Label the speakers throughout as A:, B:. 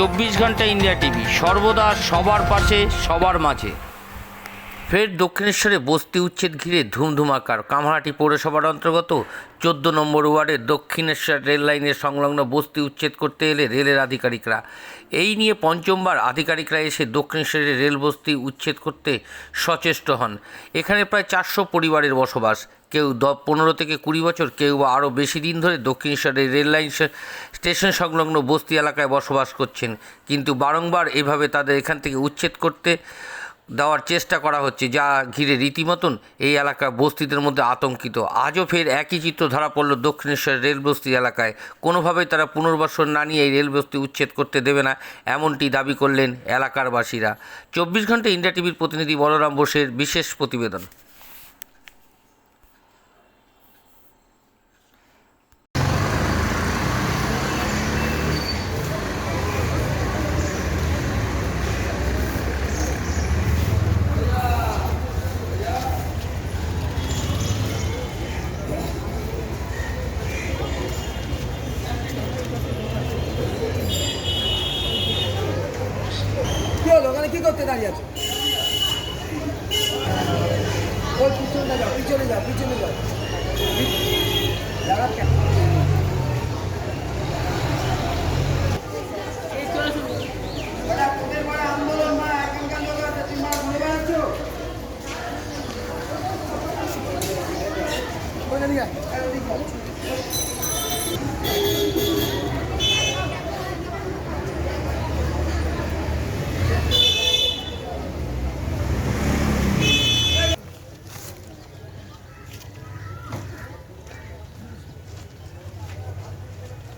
A: চব্বিশ ঘণ্টা India TV, সর্বদা সবার পাশে, সবার মাঝে। ফের দক্ষিণেশ্বরে বস্তি উচ্ছেদ ঘিরে ধুমধুমাকার কামহাটি পৌরসভার অন্তর্গত চোদ্দ নম্বর ওয়ার্ডের দক্ষিণেশ্বর রেল লাইনের সংলগ্ন বস্তি উচ্ছেদ করতে এলে রেলের আধিকারিকরা। এই নিয়ে পঞ্চমবার আধিকারিকরা এসে দক্ষিণেশ্বরের রেল বস্তি উচ্ছেদ করতে সচেষ্ট হন। এখানে প্রায় চারশো পরিবারের বসবাস। কেউ দ, পনেরো থেকে কুড়ি বছর, কেউ বা আরও বেশি দিন ধরে দক্ষিণেশ্বরের রেললাইন স্টেশন সংলগ্ন বস্তি এলাকায় বসবাস করছেন। কিন্তু বারংবার এভাবে তাদের এখান থেকে উচ্ছেদ করতে দেওয়ার চেষ্টা করা হচ্ছে, যা ঘিরে রীতিমতন এই এলাকা বস্তিদের মধ্যে আতঙ্কিত। আজও ফের একই চিত্র ধরা পড়ল দক্ষিণেশ্বর রেল বস্তি এলাকায়। কোনোভাবেই তারা পুনর্বাসন না নিয়ে এই রেল বস্তি উচ্ছেদ করতে দেবে না, এমনটি দাবি করলেন এলাকার বাসীরা চব্বিশ ঘণ্টা ইন্ডিয়া টিভির প্রতিনিধি বলরাম বোসের বিশেষ প্রতিবেদন।
B: দাঁড়িয়ে আছে। ওই পিছনে যাও পিছনে যাও পিছনে যাও। দাঁড়া কেন? ওটা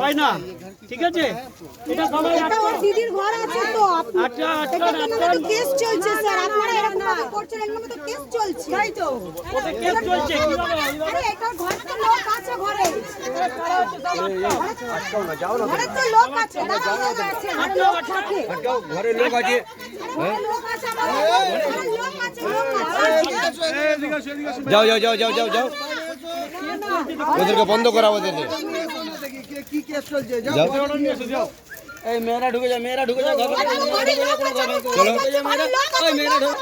C: হয় না ঠিক আছে এটা
D: দিদির ঘর আছে তো
C: আচ্ছা আচ্ছা
D: কেস চলছে আপনারা তো কেস চলছে
C: কেস চলছে
D: আরে এটা ঘরে তো লোক আছে ঘরে লোক আছে
E: যাও যাও যাও যাও যাও যাও ওদেরকে বন্ধ করা ওদেরকে
B: যাও এই মেয়েরা ঢুকে যায় মেয়েরা ঢুকে যায় ঘরে
E: চলো।
D: মেয়েরা ঢোকে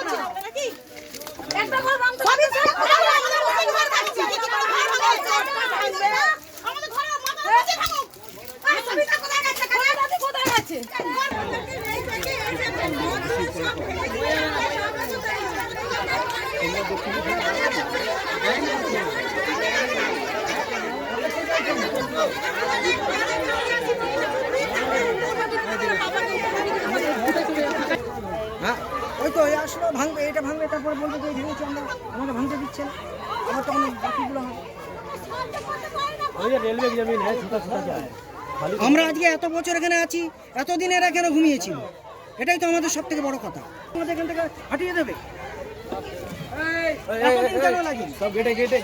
B: ওই তো আসলে, ভাঙবে এটা ভাঙবে, তারপরে বলবে যে ভেঙেছি, আমরা আমাকে ভাঙতে দিচ্ছে না। আমার তখন বাকিগুলো হবে আমরা আজকে এত বছর এখানে আছি এতদিন এরা কেন ঘুমিয়েছিল এটাই তো আমাদের সব থেকে বড় কথা আমাদের এখান থেকে হাঁটিয়ে দেবে
E: সব গেটে গেটে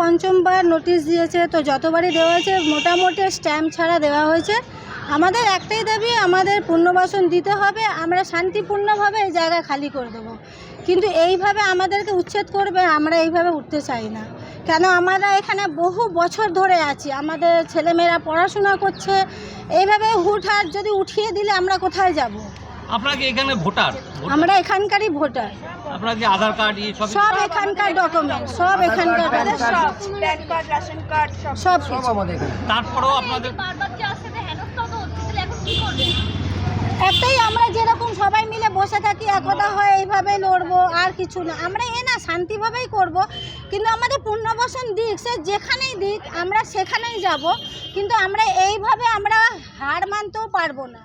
D: পঞ্চমবার নোটিশ দিয়েছে, তো যতবারই দেওয়া হয়েছে, মোটামুটি স্ট্যাম্প ছাড়া দেওয়া হয়েছে। আমাদের একটাই দাবি, আমাদের পুনর্বাসন দিতে হবে, আমরা শান্তিপূর্ণভাবে এই জায়গা খালি করে দেবো। কিন্তু এইভাবে আমাদেরকে উচ্ছেদ করবে আমরা এইভাবে উঠতে চাই না। কেন আমরা এখানে বহু বছর ধরে আছি আমাদের ছেলেমেয়েরা পড়াশোনা করছে এইভাবে হুটহাট যদি উঠিয়ে দিলে আমরা কোথায় যাব?
C: আপনারা কি এখানে ভোটার?
D: আমরা এখানকারই ভোটার।
C: আপনারা কি আধার কার্ড সব
D: সব এখানকার ডকুমেন্ট সব এখানকার সব সব।
C: তারপরেও আপনাদের
D: একটাই আমরা যেরকম সবাই মিলে বসে থাকি, একতা হয় এইভাবে লড়বো, আর কিছু না। আমরা এ না, শান্তিভাবেই করব। কিন্তু আমাদের পুনর্বাসন দিক, সে যেখানেই দিক, আমরা সেখানেই যাব। কিন্তু আমরা এইভাবে আমরা হার মানতেও পারব না।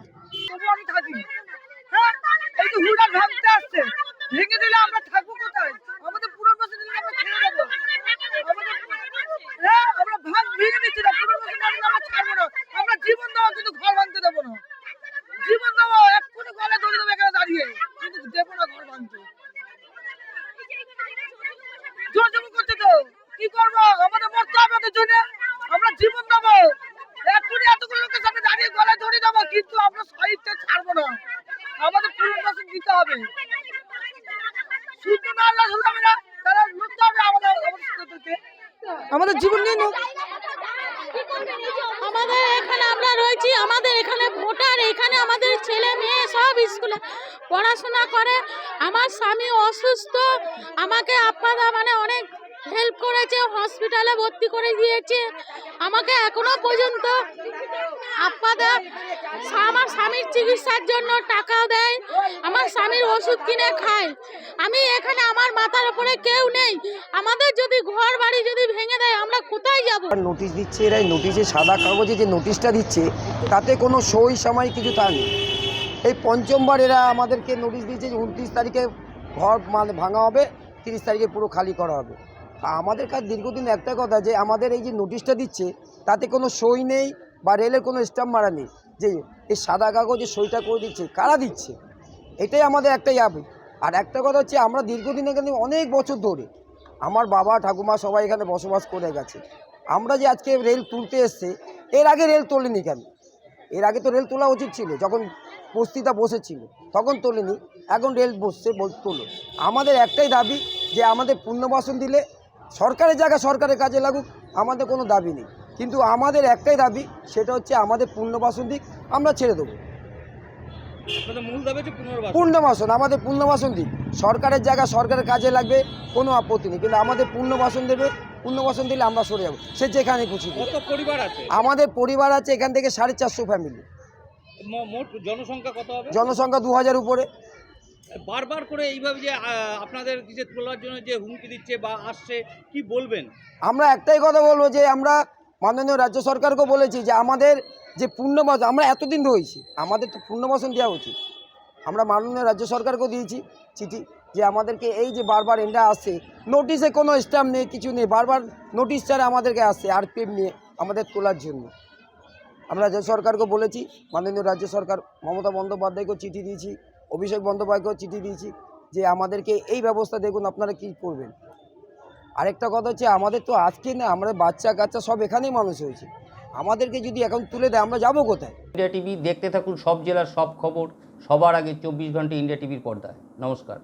F: হ্যাঁ কোথায় আমাদের পুনর্বাসন দিলে আমরা ছেড়ে দেবো আমাদের হ্যাঁ আমরা ভাঙ ভেঙে দিচ্ছি না পুনর্বাসন না দিলে আমরা ছাড়বো না আমরা জীবন দেওয়া কিন্তু ঘর ভাঙতে দেবো না জীবন দেবো এক্ষুনি গলা ধরে দেবো এখানে দাঁড়িয়ে কিন্তু দেবো না ঘর ভাঙতে জোর জমি করতে তো কি করব? আমাদের মরতে হবে ওদের জন্য। আমরা জীবন দেবো। এক্ষুনি এতগুলো লোকের সামনে দাঁড়িয়ে গলায় ধরে দেবো, কিন্তু আমরা শহীদকে ছাড়বো না। আমাদের পুনর্বাসন দিতে হবে। শুদ্ধ না আল্লাহ শুনবে না, তারা লুটতে হবে আমাদের আমাদের জীবন নিয়ে
G: আমাদের এখানে আমরা রয়েছি, আমাদের এখানে ভোটার, এখানে আমাদের ছেলে মেয়ে সব স্কুলে পড়াশোনা করে। আমার স্বামী অসুস্থ, আমাকে আপাদা মানে অনেক হেল্প করেছে হসপিটালে ভর্তি করে দিয়েছে। আমাকে এখনও পর্যন্ত আপাদা আমার স্বামীর চিকিৎসার জন্য টাকাও দেয়, আমার স্বামীর ওষুধ কিনে খায়। আমি এখানে আমার মাথার উপরে কেউ নেই। আমাদের যদি ঘর বাড়ি যদি ভেঙে দেয়, আমরা কোথায় যাব?
H: নোটিশ দিচ্ছে এরা নোটিশে সাদা কাগজে যে নোটিশটা দিচ্ছে, তাতে কোনো সই সময় কিছু তা নেই। এই পঞ্চমবার এরা আমাদেরকে নোটিশ দিয়েছে যে উনত্রিশ তারিখে ঘর মানে ভাঙা হবে, তিরিশ তারিখে পুরো খালি করা হবে। আমাদের কাছে দীর্ঘদিন একটা কথা যে আমাদের এই যে নোটিশটা দিচ্ছে, তাতে কোনো সই নেই বা রেলের কোনো স্টাম্প মারা নেই। যে এই সাদা কাগজে সইটা করে দিচ্ছে, কারা দিচ্ছে? এটাই আমাদের একটাই আবেগ আর একটা কথা হচ্ছে, আমরা দীর্ঘদিন এখানে অনেক বছর ধরে, আমার বাবা, ঠাকুমা সবাই এখানে বসবাস করে গেছে। আমরা যে আজকে রেল তুলতে এসছে, এর আগে রেল তোলেনি কেন? এর আগে তো রেল তোলা উচিত ছিল, যখন বস্তিটা বসেছিল, তখন তোলেনি, এখন রেল বসছে তোলো। আমাদের একটাই দাবি যে আমাদের পুনর্বাসন দিলে সরকারের জায়গা সরকারের কাজে লাগুক আমাদের কোনো দাবি নেই। কিন্তু আমাদের একটাই দাবি সেটা হচ্ছে আমাদের পুনর্বাসন দিক আমরা ছেড়ে দেবো।
C: পুনর্বাসন।
H: পুনর্বাসন আমাদের পুনর্বাসন দিক। সরকারের জায়গা সরকারের কাজে লাগবে কোনো আপত্তি নেই। কিন্তু আমাদের পুনর্বাসন দেবে পুনর্বাসন দিলে আমরা সরে যাব। সে যেখানে খুশি
C: পরিবার আছে?
H: আমাদের পরিবার আছে এখান থেকে সাড়ে চারশো ফ্যামিলি।
C: জনসংখ্যা কত হবে?
H: জনসংখ্যা দু হাজার উপরে।
C: বারবার করে এইভাবে যে আপনাদের যে তোলার জন্য যে হুমকি দিচ্ছে বা আসছে, কি বলবেন?
H: আমরা একটাই কথা বলব যে, আমরা মাননীয় রাজ্য সরকারকে বলেছি যে, আমাদের যে পূর্ণবাসন, আমরা এতদিন রয়েছি আমাদের তো পূর্ণবাসন দেওয়া উচিত। আমরা মাননীয় রাজ্য সরকারকেও দিয়েছি চিঠি যে, আমাদেরকে এই যে বারবার এন্ডা আসছে নোটিশে কোনো স্ট্যাম্প নেই, কিছু নেই, বারবার নোটিশ ছাড়া আমাদেরকে আসছে আরপিএফ নিয়ে আমাদের তোলার জন্য। আমরা রাজ্য সরকারকে বলেছি, মাননীয় রাজ্য সরকার মমতা বন্দ্যোপাধ্যায়কেও চিঠি দিয়েছি। অভিষেক বন্দ্যোপাধ্যায়কেও চিঠি দিয়েছি যে আমাদেরকে এই ব্যবস্থা দেখুন, আপনারা কি করবেন। আরেকটা কথা হচ্ছে, আমাদের তো আজকে না, আমরা বাচ্চা কাচ্চা সব এখানেই মানুষ হয়েছে। আমাদেরকে যদি এখন তুলে দেয়, আমরা যাব কোথায়?
A: ইন্ডিয়া টিভি দেখতে থাকুন, সব জেলার সব খবর, সবার আগে চব্বিশ ঘণ্টা ইন্ডিয়া টিভির পর্দায়। নমস্কার।